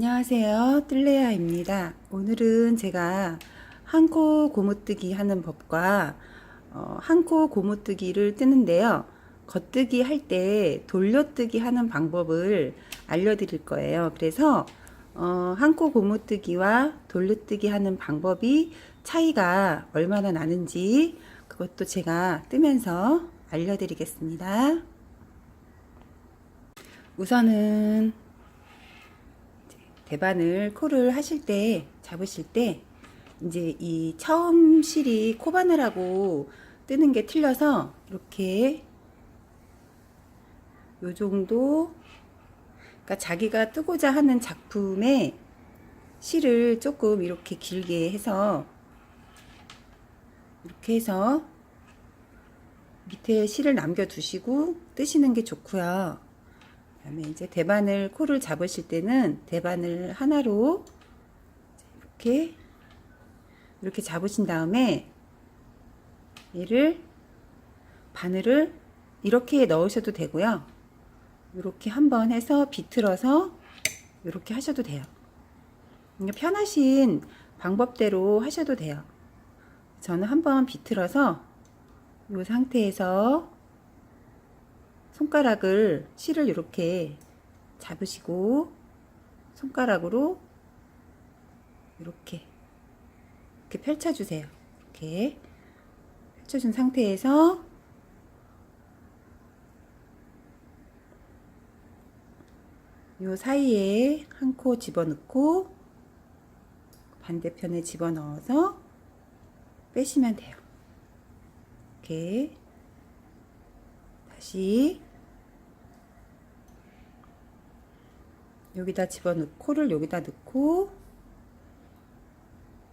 안녕하세요. 뜰레야입니다. 오늘은 제가 한 코 고무뜨기 하는 법과 어, 한코 고무뜨기를 뜨는데요. 겉뜨기 할 때 돌려뜨기 하는 방법을 알려드릴 거예요. 그래서 어, 한 코 고무뜨기와 돌려뜨기 하는 방법이 차이가 얼마나 나는지 그것도 제가 뜨면서 알려드리겠습니다. 우선은 대바늘 코를 하실 때 잡으실 때 이제 이 처음 실이 코바늘하고 뜨는 게 틀려서 이렇게 요 정도 그러니까 자기가 뜨고자 하는 작품에 실을 조금 이렇게 길게 해서 이렇게 해서 밑에 실을 남겨 두시고 뜨시는 게 좋고요. 그다음에 이제 대바늘 코를 잡으실 때는 대바늘 하나로 이렇게 이렇게 잡으신 다음에 얘를 바늘을 이렇게 넣으셔도 되고요. 이렇게 한번 해서 비틀어서 이렇게 하셔도 돼요. 편하신 방법대로 하셔도 돼요. 저는 한번 비틀어서 이 상태에서 손가락을 실을 이렇게 잡으시고 손가락으로 이렇게 이렇게 펼쳐주세요. 이렇게 펼쳐준 상태에서 요 사이에 한 코 집어넣고 반대편에 집어넣어서 빼시면 돼요. 이렇게 다시 여기다 집어넣고 코를 여기다 넣고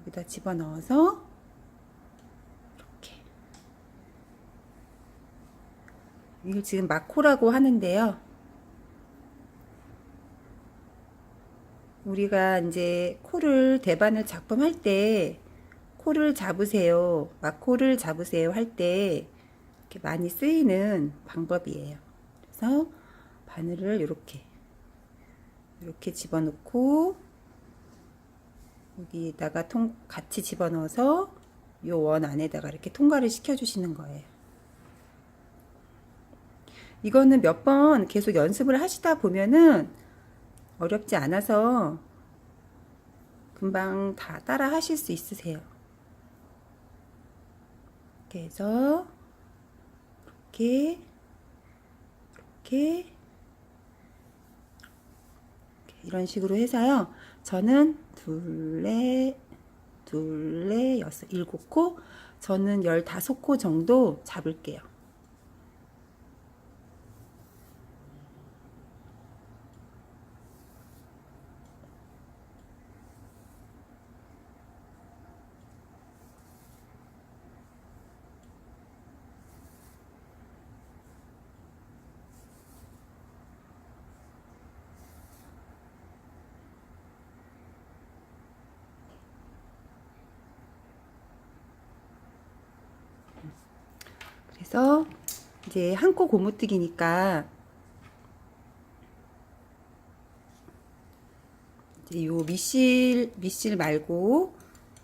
여기다 집어넣어서 이렇게 이걸 지금 마코라고 하는데요. 우리가 이제 코를 대바늘 작품할 때 코를 잡으세요. 마코를 잡으세요 할 때 이렇게 많이 쓰이는 방법이에요. 그래서 바늘을 이렇게 이렇게 집어넣고 여기다가 통 같이 집어넣어서 요원 안에다가 이렇게 통과를 시켜 주시는 거예요. 이거는 몇 번 계속 연습을 하시다 보면은 어렵지 않아서 금방 다 따라 하실 수 있으세요. 이렇게 해서 이렇게 이렇게 이런 식으로 해서요. 저는 둘레 둘레 여섯 일곱 코 저는 열다섯 코 정도 잡을게요. 그래서 이제 한 코 고무뜨기니까 이제 요 밑실 밑실 말고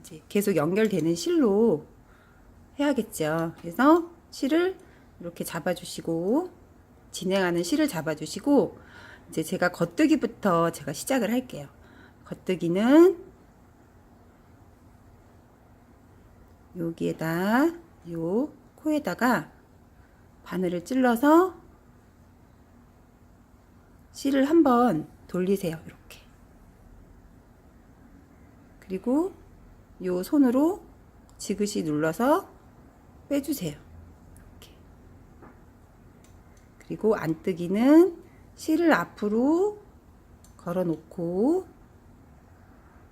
이제 계속 연결되는 실로 해야겠죠. 그래서 실을 이렇게 잡아주시고 진행하는 실을 잡아주시고 이제 제가 겉뜨기부터 제가 시작을 할게요. 겉뜨기는 여기에다 요 코에다가 바늘을 찔러서 실을 한번 돌리세요. 이렇게. 그리고 요 손으로 지그시 눌러서 빼주세요. 이렇게. 그리고 안뜨기는 실을 앞으로 걸어 놓고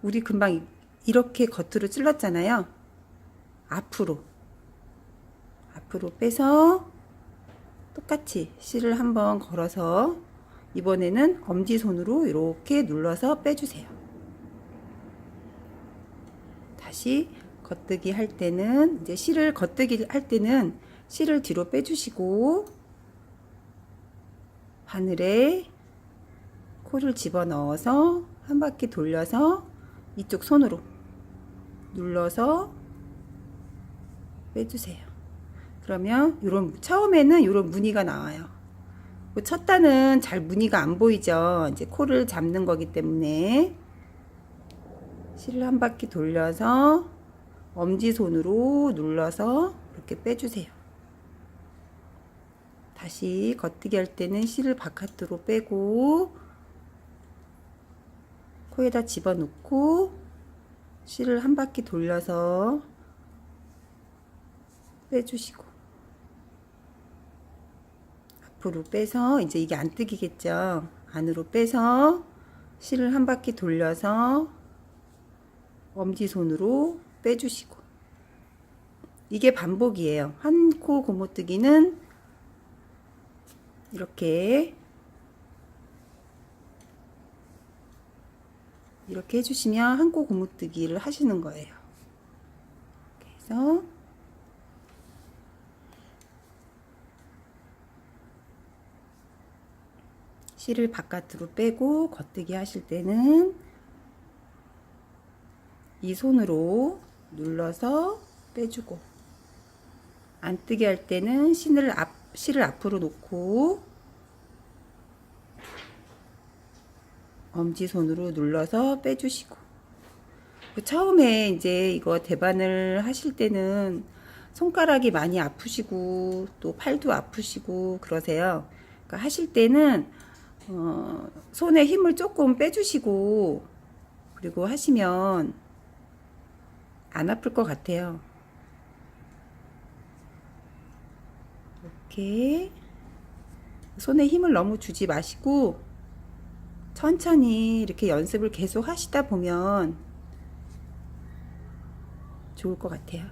우리 금방 이렇게 겉으로 찔렀잖아요. 앞으로 앞으로 빼서 똑같이 실을 한번 걸어서 이번에는 엄지손으로 이렇게 눌러서 빼주세요. 다시 겉뜨기 할 때는 이제 실을 겉뜨기 할 때는 실을 뒤로 빼주시고 바늘에 코를 집어 넣어서 한 바퀴 돌려서 이쪽 손으로 눌러서 빼주세요. 그러면 요런 처음에는 요런 무늬가 나와요. 그첫 단은 잘 무늬가 안 보이죠. 이제 코를 잡는 거기 때문에 실을 한 바퀴 돌려서 엄지손으로 눌러서 이렇게 빼주세요. 다시 겉뜨기 할 때는 실을 바깥으로 빼고 코에다 집어넣고 실을 한 바퀴 돌려서 빼주시고 앞으로 빼서 이제 이게 안 뜨기겠죠. 안으로 빼서 실을 한 바퀴 돌려서 엄지손으로 빼주시고 이게 반복이에요. 한 코 고무뜨기는 이렇게 이렇게 해주시면 한 코 고무뜨기를 하시는 거예요. 그래서 실을 바깥으로 빼고 겉뜨기 하실 때는 이 손으로 눌러서 빼주고 안 뜨게 할 때는 실을 앞 실을 앞으로 놓고 엄지 손으로 눌러서 빼주시고 그 처음에 이제 이거 대반을 하실 때는 손가락이 많이 아프시고 또 팔도 아프시고 그러세요. 그러니까 하실 때는 어, 손에 힘을 조금 빼주시고 그리고 하시면 안 아플 것 같아요. 이렇게 손에 힘을 너무 주지 마시고 천천히 이렇게 연습을 계속 하시다 보면 좋을 것 같아요.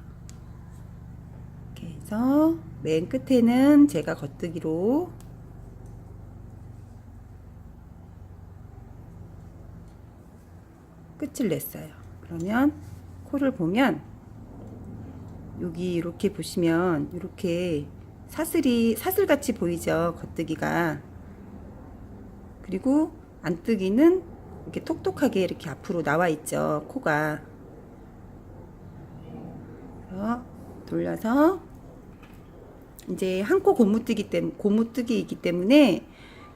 이렇게 해서 맨 끝에는 제가 겉뜨기로 끝을 냈어요. 그러면 코를 보면 여기 이렇게 보시면 이렇게 사슬이 사슬같이 보이죠 겉뜨기가 그리고 안뜨기는 이렇게 톡톡하게 이렇게 앞으로 나와 있죠 코가 돌려서 이제 한 코 고무뜨기 때문에 고무뜨기이기 때문에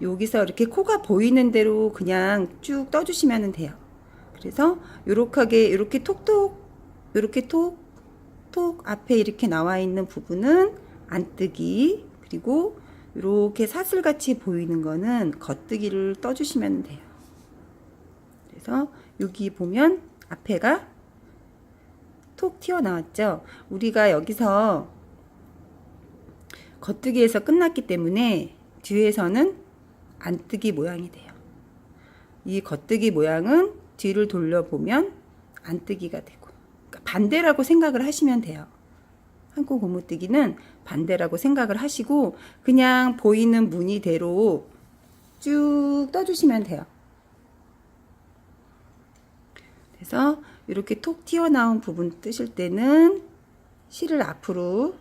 여기서 이렇게 코가 보이는 대로 그냥 쭉 떠주시면 돼요. 그래서 요렇게 이렇게 톡톡 이렇게 톡톡 앞에 이렇게 나와 있는 부분은 안뜨기 그리고 이렇게 사슬같이 보이는 거는 겉뜨기를 떠주시면 돼요. 그래서 여기 보면 앞에가 톡 튀어나왔죠. 우리가 여기서 겉뜨기에서 끝났기 때문에 뒤에서는 안뜨기 모양이 돼요. 이 겉뜨기 모양은 뒤를 돌려보면 안뜨기가 되고 그러니까 반대라고 생각을 하시면 돼요. 한코 고무뜨기는 반대라고 생각을 하시고 그냥 보이는 무늬대로 쭉 떠주시면 돼요. 그래서 이렇게 톡 튀어나온 부분 뜨실 때는 실을 앞으로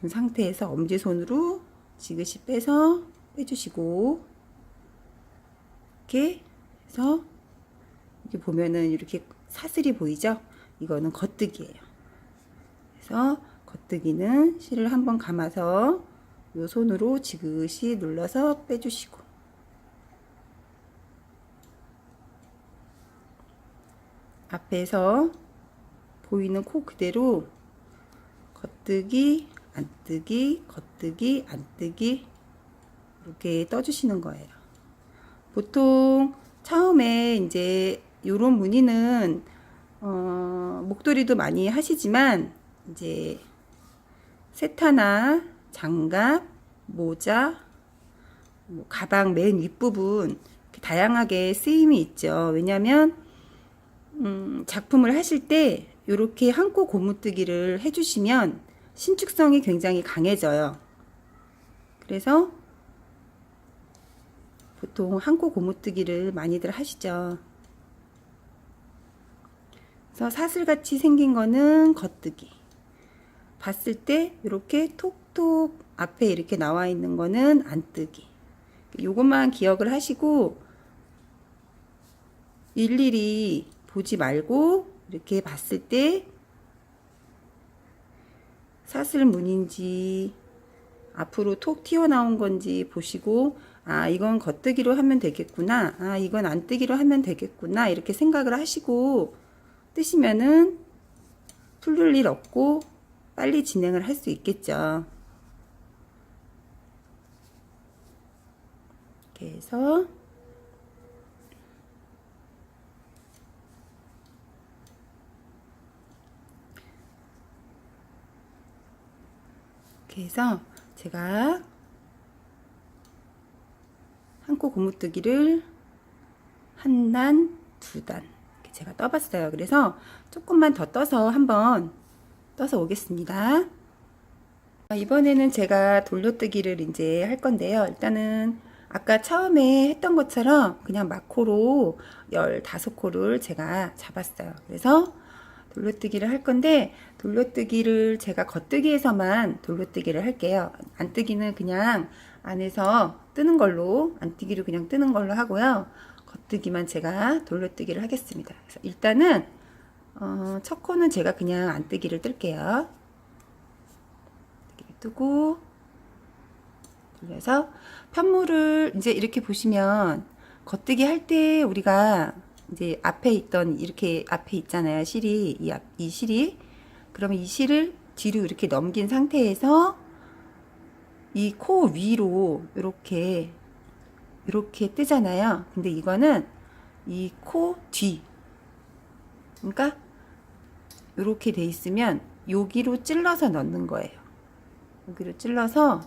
둔 상태에서 엄지손으로 지그시 빼서 빼주시고 이렇게 해서 이렇게 보면은 이렇게 사슬이 보이죠? 이거는 겉뜨기예요. 그래서 겉뜨기는 실을 한번 감아서 요 손으로 지그시 눌러서 빼주시고 앞에서 보이는 코 그대로 겉뜨기, 안뜨기, 겉뜨기, 안뜨기 이렇게 떠주시는 거예요. 보통 처음에 이제 요런 무늬는 어, 목도리도 많이 하시지만 이제 세타나 장갑, 모자, 뭐 가방 맨 윗부분 다양하게 쓰임이 있죠. 왜냐하면 음, 작품을 하실 때 이렇게 한코 고무뜨기를 해주시면 신축성이 굉장히 강해져요. 그래서 보통 한코 고무뜨기를 많이들 하시죠. 그래서 사슬같이 생긴 거는 겉뜨기. 봤을 때 이렇게 톡톡 앞에 이렇게 나와 있는 거는 안뜨기. 요것만 기억을 하시고 일일이 보지 말고 이렇게 봤을 때 사슬문인지 앞으로 톡 튀어나온 건지 보시고 아 이건 겉뜨기로 하면 되겠구나 아 이건 안뜨기로 하면 되겠구나 이렇게 생각을 하시고 뜨시면은 풀릴 일 없고 빨리 진행을 할 수 있겠죠 이렇게 해서 이렇게 해서 제가 한 코 고무뜨기를 한 단, 두 단. 이렇게 제가 떠봤어요. 그래서 조금만 더 떠서 한번 떠서 오겠습니다. 아, 이번에는 제가 돌려뜨기를 이제 할 건데요. 일단은 아까 처음에 했던 것처럼 그냥 마코로 15코를 제가 잡았어요. 그래서 돌려뜨기를 할 건데 돌려뜨기를 제가 겉뜨기에서만 돌려뜨기를 할게요. 안뜨기는 그냥 안에서 뜨는 걸로 안뜨기를 그냥 뜨는 걸로 하고요. 겉뜨기만 제가 돌려뜨기를 하겠습니다. 그래서 일단은 어, 첫 코는 제가 그냥 안뜨기를 뜰게요. 뜨고 돌려서 편물을 이제 이렇게 보시면 겉뜨기 할 때 우리가 이제 앞에 있던 이렇게 앞에 있잖아요 실이 이, 앞, 이 실이 그러면 이 실을 뒤로 이렇게 넘긴 상태에서 이 코 위로 이렇게 이렇게 뜨잖아요. 근데 이거는 이 코 뒤. 그러니까 이렇게 돼 있으면 여기로 찔러서 넣는 거예요. 여기로 찔러서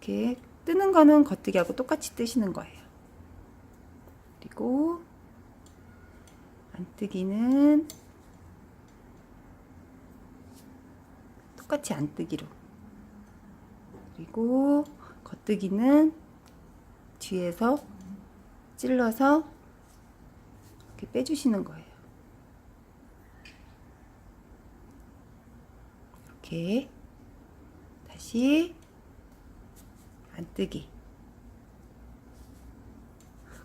이렇게 뜨는 거는 겉뜨기하고 똑같이 뜨시는 거예요. 그리고 안뜨기는 똑같이 안뜨기로. 그리고 겉뜨기는 뒤에서 찔러서 이렇게 빼주시는 거예요. 이렇게 다시 안뜨기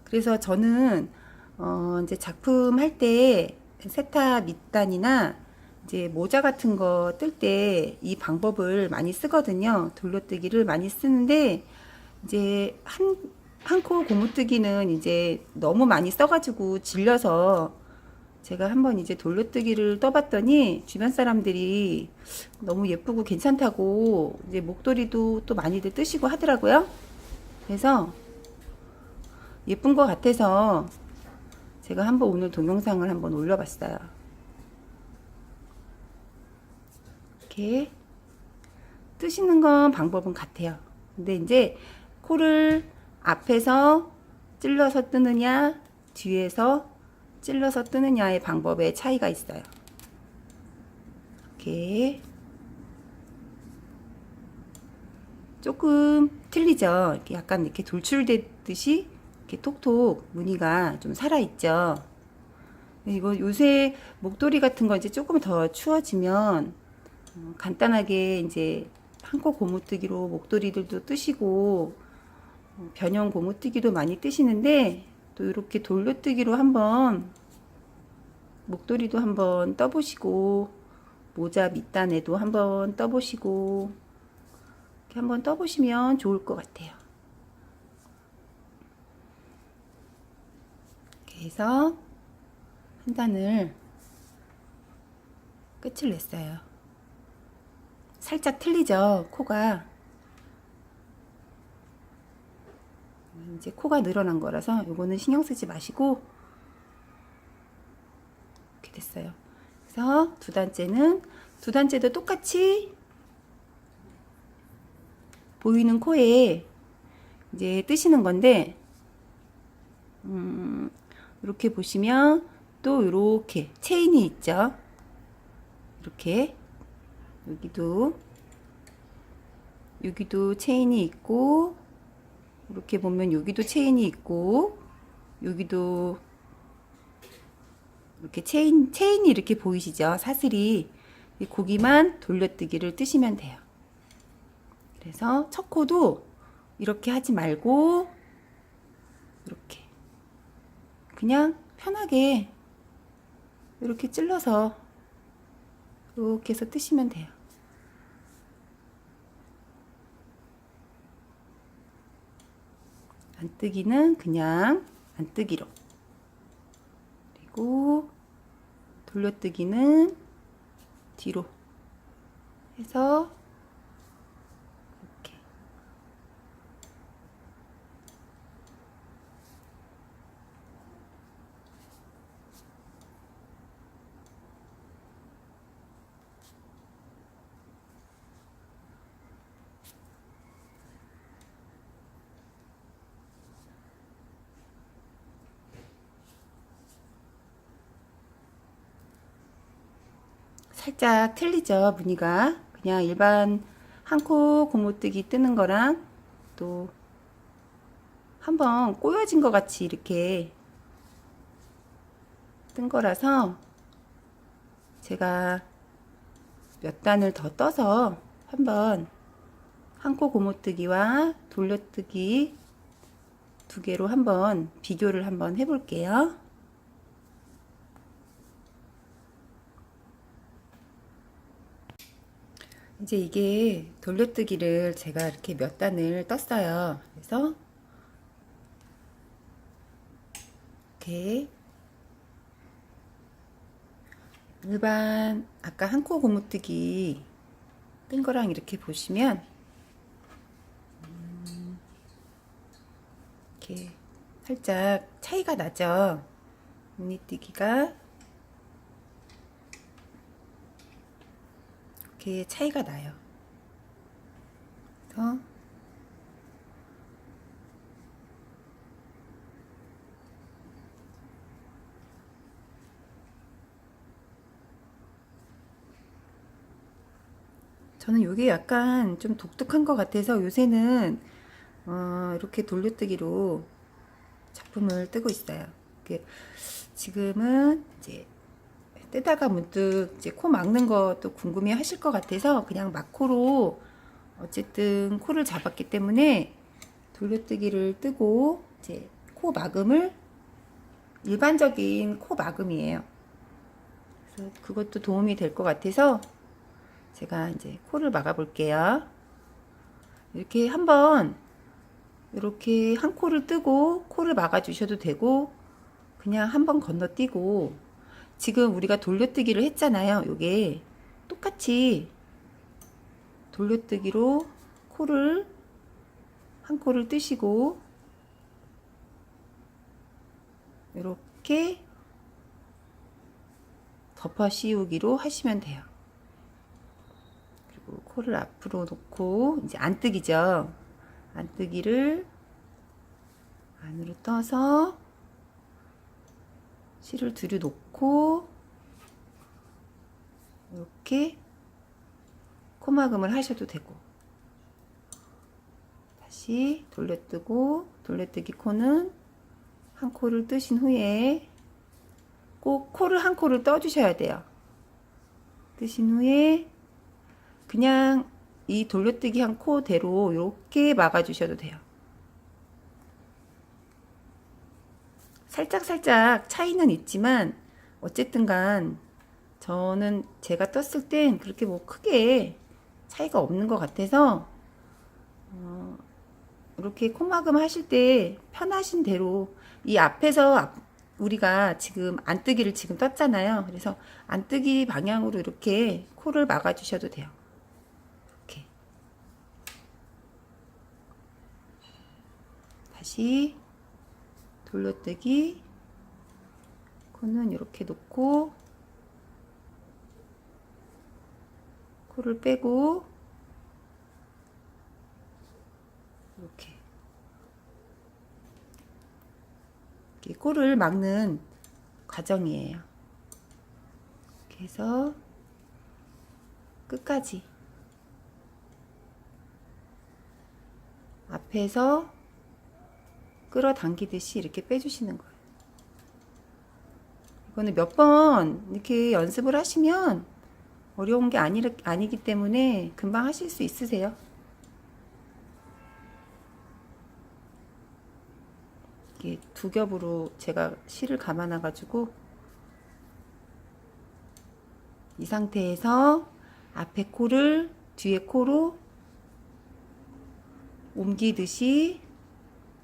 그래서 저는 어 이제 작품 할 때 세타 밑단이나 이제 모자 같은 거 뜰 때 이 방법을 많이 쓰거든요. 돌려뜨기를 많이 쓰는데 이제 한 한 코 고무뜨기는 이제 너무 많이 써가지고 질려서 제가 한번 이제 돌려뜨기를 떠봤더니 주변 사람들이 너무 예쁘고 괜찮다고 이제 목도리도 또 많이들 뜨시고 하더라고요. 그래서 예쁜 것 같아서 제가 한번 오늘 동영상을 한번 올려봤어요. 이렇게 뜨시는 건 방법은 같아요. 근데 이제 코를 앞에서 찔러서 뜨느냐, 뒤에서 찔러서 뜨느냐의 방법에 차이가 있어요. 이렇게 조금 틀리죠. 이렇게 약간 이렇게 돌출되듯이 이렇게 톡톡 무늬가 좀 살아있죠. 이거 요새 목도리 같은 거 이제 조금 더 추워지면 어, 간단하게 이제 한코 고무뜨기로 목도리들도 뜨시고 어, 변형 고무뜨기도 많이 뜨시는데 또 이렇게 돌려뜨기로 한번 목도리도 한번 떠보시고 모자 밑단에도 한번 떠보시고 이렇게 한번 떠보시면 좋을 것 같아요. 이렇게 해서 한 단을 끝을 냈어요. 살짝 틀리죠, 코가. 이제 코가 늘어난 거라서 요거는 신경 쓰지 마시고 이렇게 됐어요. 그래서 두 단째는 두 단째도 똑같이 보이는 코에 이제 뜨시는 건데 음, 이렇게 보시면 또 이렇게 체인이 있죠. 이렇게 여기도 여기도 체인이 있고 이렇게 보면 여기도 체인이 있고 여기도 이렇게 체인 체인이 이렇게 보이시죠? 사슬이 고기만 돌려뜨기를 뜨시면 돼요. 그래서 첫 코도 이렇게 하지 말고 이렇게 그냥 편하게 이렇게 찔러서 이렇게 해서 뜨시면 돼요. 안뜨기는 그냥 안뜨기로. 그리고 돌려뜨기는 뒤로 해서 살짝 틀리죠 무늬가 그냥 일반 한 코 고무뜨기 뜨는 거랑 또 한번 꼬여진 것 같이 이렇게 뜬 거라서 제가 몇 단을 더 떠서 한번 한 코 고무뜨기와 돌려뜨기 두 개로 한번 비교를 한번 해볼게요. 이제 이게 돌려뜨기를 제가 이렇게 몇 단을 떴어요. 그래서 이렇게 일반 아까 한 코 고무뜨기 뜬 거랑 이렇게 보시면 음, 이렇게 살짝 차이가 나죠. 무늬뜨기가 이렇게 차이가 나요. 그래서 저는 이게 약간 좀 독특한 것 같아서 요새는 어, 이렇게 돌려뜨기로 작품을 뜨고 있어요. 지금은 이제 뜨다가 문득 이제 코 막는 것도 궁금해 하실 것 같아서 그냥 막코로 어쨌든 코를 잡았기 때문에 돌려뜨기를 뜨고 이제 코 막음을 일반적인 코 막음이에요. 그래서 그것도 도움이 될 것 같아서 제가 이제 코를 막아 볼게요. 이렇게 한번 이렇게 한 코를 뜨고 코를 막아 주셔도 되고 그냥 한번 건너뛰고 지금 우리가 돌려뜨기를 했잖아요. 요게 똑같이 돌려뜨기로 코를 한 코를 뜨시고 이렇게 덮어 씌우기로 하시면 돼요. 그리고 코를 앞으로 놓고 이제 안뜨기죠. 안뜨기를 안으로 떠서 실을 들여놓고 이렇게 코막음을 하셔도 되고 다시 돌려뜨고 돌려뜨기 코는 한 코를 뜨신 후에 꼭 코를 한 코를 떠주셔야 돼요. 뜨신 후에 그냥 이 돌려뜨기 한 코대로 이렇게 막아주셔도 돼요. 살짝살짝 차이는 있지만 어쨌든 간 저는 제가 떴을 땐 그렇게 뭐 크게 차이가 없는 것 같아서 어, 이렇게 코막음 하실 때 편하신 대로 이 앞에서 앞- 우리가 지금 안뜨기를 지금 떴잖아요. 그래서 안뜨기 방향으로 이렇게 코를 막아 주셔도 돼요. 다시 돌려뜨기. 코는 이렇게 놓고 코를 빼고 이렇게. 이렇게 코를 막는 과정이에요. 이렇게 해서 끝까지. 앞에서 끌어당기듯이 이렇게 빼주시는 거예요. 이거는 몇 번 이렇게 연습을 하시면 어려운 게 아니, 아니기 때문에 금방 하실 수 있으세요. 이게 두 겹으로 제가 실을 감아놔 가지고 이 상태에서 앞에 코를 뒤에 코로 옮기듯이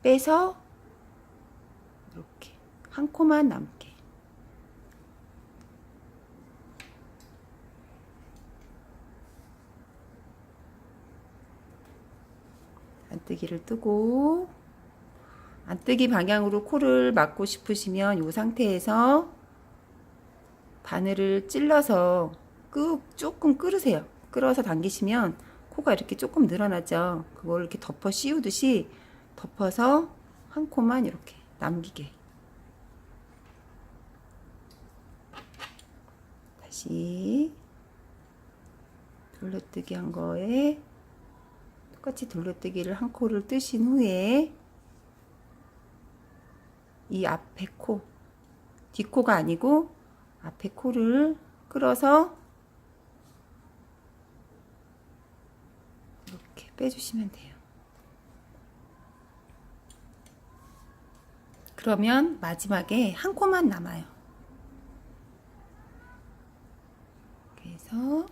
빼서 이렇게 한 코만 남게 안뜨기를 뜨고 안뜨기 방향으로 코를 막고 싶으시면 이 상태에서 바늘을 찔러서 끄, 조금 끓으세요. 끓어서 당기시면 코가 이렇게 조금 늘어나죠. 그걸 이렇게 덮어 씌우듯이 덮어서 한 코만 이렇게 남기게. 다시 돌려뜨기 한 거에 똑같이 돌려뜨기를 한 코를 뜨신 후에 이 앞에 코, 뒷코가 아니고 앞에 코를 끌어서 이렇게 빼주시면 돼요. 그러면 마지막에 한 코만 남아요. 그래서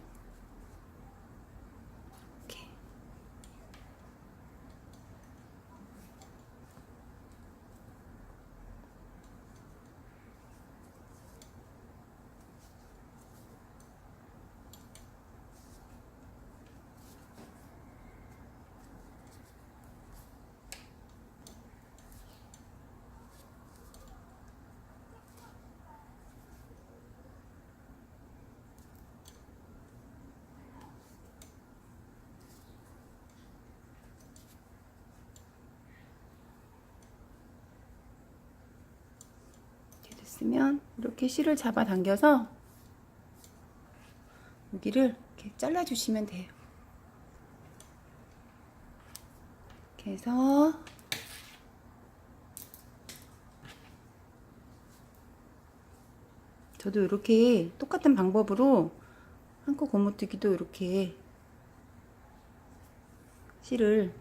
됐으면 이렇게 실을 잡아 당겨서 여기를 이렇게 잘라 주시면 돼요. 이렇게 해서 저도 이렇게 똑같은 방법으로 한코 고무뜨기도 이렇게 실을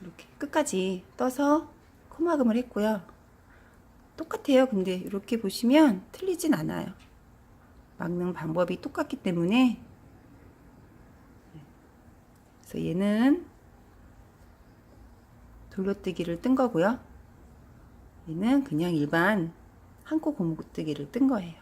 이렇게 끝까지 떠서 코막음을 했고요. 똑같아요. 근데 이렇게 보시면 틀리진 않아요. 막는 방법이 똑같기 때문에 그래서 얘는 돌려뜨기를 뜬 거고요. 얘는 그냥 일반 한코 고무뜨기를 뜬 거예요.